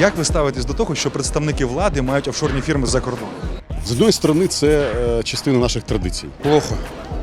Як ви ставитесь до того, що представники влади мають офшорні фірми за кордоном? З однієї сторони, це е, частина наших традицій. Плохо.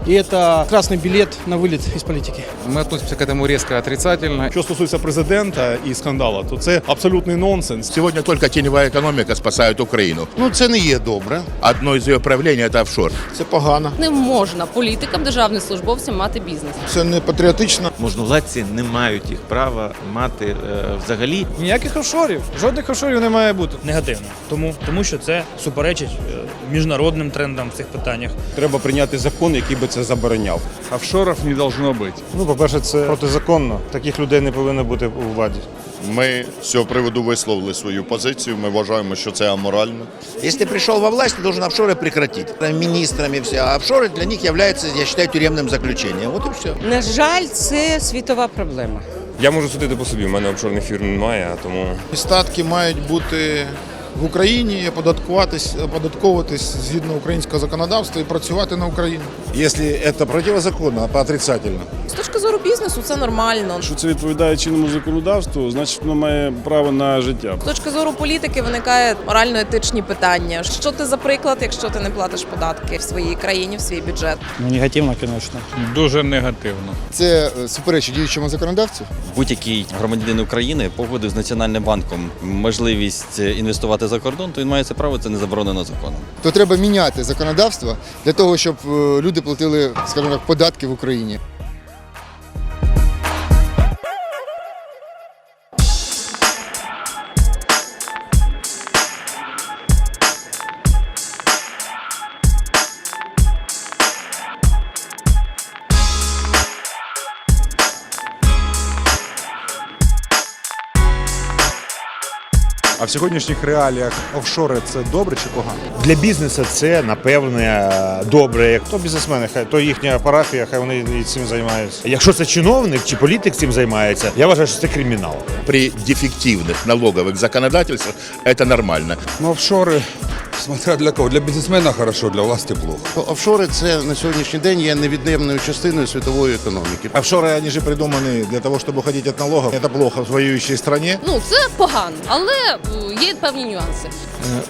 И это красный билет на вылет из политики. Мы относимся к этому резко отрицательно. Що стосується президента і скандалу, то це абсолютний нонсенс. Сьогодні тільки тіньова економіка спасає Україну. Ну це не є добре. Одно із її правління це офшор. Це погано. Не можна політикам, державним службовцям мати бізнес. Це не патріотично. можновладці не мають їх права мати е, взагалі. Ніяких офшорів. Жодних офшорів не має бути. негативно. Тому, тому що це суперечить е, міжнародним трендам в цих питаннях. Треба прийняти закон, який би це забороняв. Офшоров не должно быть. Ну, по-перше, це протизаконно. Таких людей не повинно бути у владі. Ми з цього приводу висловили свою позицію. Ми вважаємо, що це аморально. Если пришел во власть, ты должен офшоры прекратить. Там Министрами все. А офшоры для них являются, я считаю, тюремным заключением. Вот и все. На жаль, це світова проблема. Я можу судити по собі, в мене офшорних фірм немає, а тому Статки мають бути в Україні, оподаткуватись, оподатковуватись згідно українського законодавства і працювати на Україну. Якщо це протизаконно, по отрицательно. Зору бізнесу це нормально. Якщо це відповідає чинному законодавству, значить воно має право на життя. З точки зору політики виникають морально-етичні питання. Що ти за приклад, якщо ти не платиш податки в своїй країні, в свій бюджет? Ну, негативно, конечно. Дуже негативно. Це суперечить діючому законодавцю? Будь-який громадянин України погодив з Національним банком можливість інвестувати за кордон, то він має це право, це не заборонено законом. То треба міняти законодавство для того, щоб е, люди платили, скажімо так, податки в Україні. А в сьогоднішніх реаліях офшори це добре чи погано? для бізнесу це напевне добре. Як то бізнесмени, хай то їхня парафія, хай вони і цим займаються. Якщо це чиновник чи політик цим займається, я вважаю, що це кримінал. При дефективних налогових законодательствах це нормально. Ну, офшоры, смотря для кого. Для бизнесмена хорошо, для власти плохо. Офшори це на сьогоднішній день є невід'ємною частиною світової економіки. Офшори, вони ж придумані для того, щоб уходити від налогів. Це плохо в воюючій країні. Ну це погано, але е, є певні нюанси.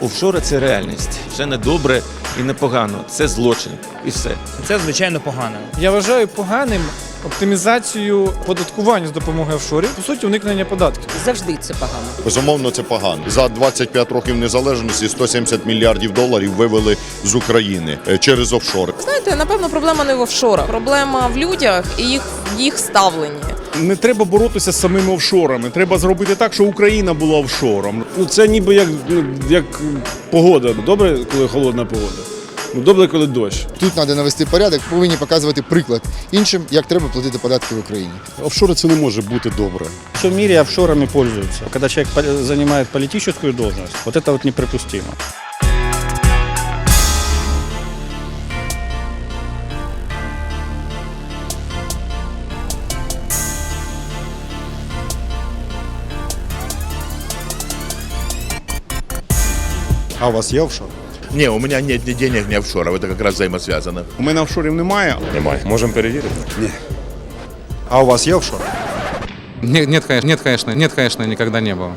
Офшори це реальність. Це не добре і не погано. Це злочин. І все. Це звичайно погано. Я вважаю поганим оптимізацію податкування з допомогою офшорів. По суті, уникнення податків. Завжди це погано. Безумовно, це погано. За 25 років незалежності 170 мільярдів доларів вивели з України е, через офшори. Знаєте, напевно, проблема не в офшорах. Проблема в людях і їх їх ставленні. Не треба боротися з самими офшорами. Треба зробити так, щоб Україна була офшором. Ну це ніби як, ну, як погода. Добре, коли холодна погода. Ну добре, коли дощ. Тут треба навести порядок, повинні показувати приклад іншим, як треба платити податки в Україні. Офшори це не може бути добре. В мире офшорами пользуются. Когда человек по- занимает политическую должность, вот это вот неприпустимо. А у вас є офшор? Ні, у мене нет ні денег, ні офшорів. Це якраз взаємосвязано. У мене офшорів немає. Немає. Можемо перевірити. А у вас є офшор? Нет, нет, конечно, нет, конечно, нет, конечно, никогда не было.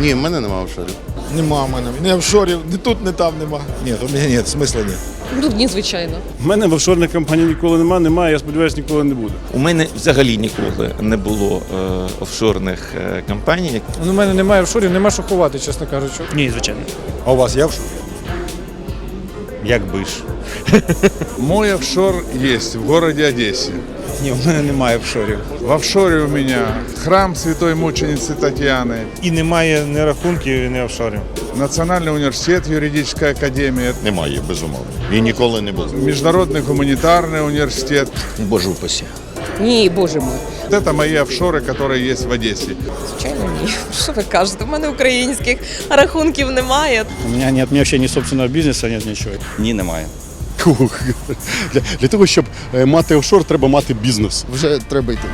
Ні, в мене немає офшорів. Нема в мене. Ні офшорів, ні тут, ні там нема. Ні, у мене ні, смисла ні. Ну ні, звичайно. У мене в офшорних компаній ніколи немає, немає, я сподіваюся, ніколи не буде. У мене взагалі ніколи не було е, офшорних е, компаній. Ну, у мене немає офшорів, нема що ховати, чесно кажучи. Ні, звичайно. А у вас є офшор? Якби ж. Мой офшор есть в городе Одессе. Ні, в мене немає офшорів. В офшорі у мене храм святої мучениці Тетяни. І немає ні рахунків, ні офшорів. Національний університет, юридична академія. Немає, безумовно. І ніколи не було. Міжнародний гуманітарний університет. Боже упасі. Ні, боже мой. Це мої офшори, які є в Одесі. Звичайно, ні. Що ви кажете? У мене українських рахунків немає. У мене, нет, у мене взагалі ні собственного бізнесу, ні нічого. Ні, немає. Для, для того, щоб е, мати офшор, треба мати бізнес. Вже треба йти.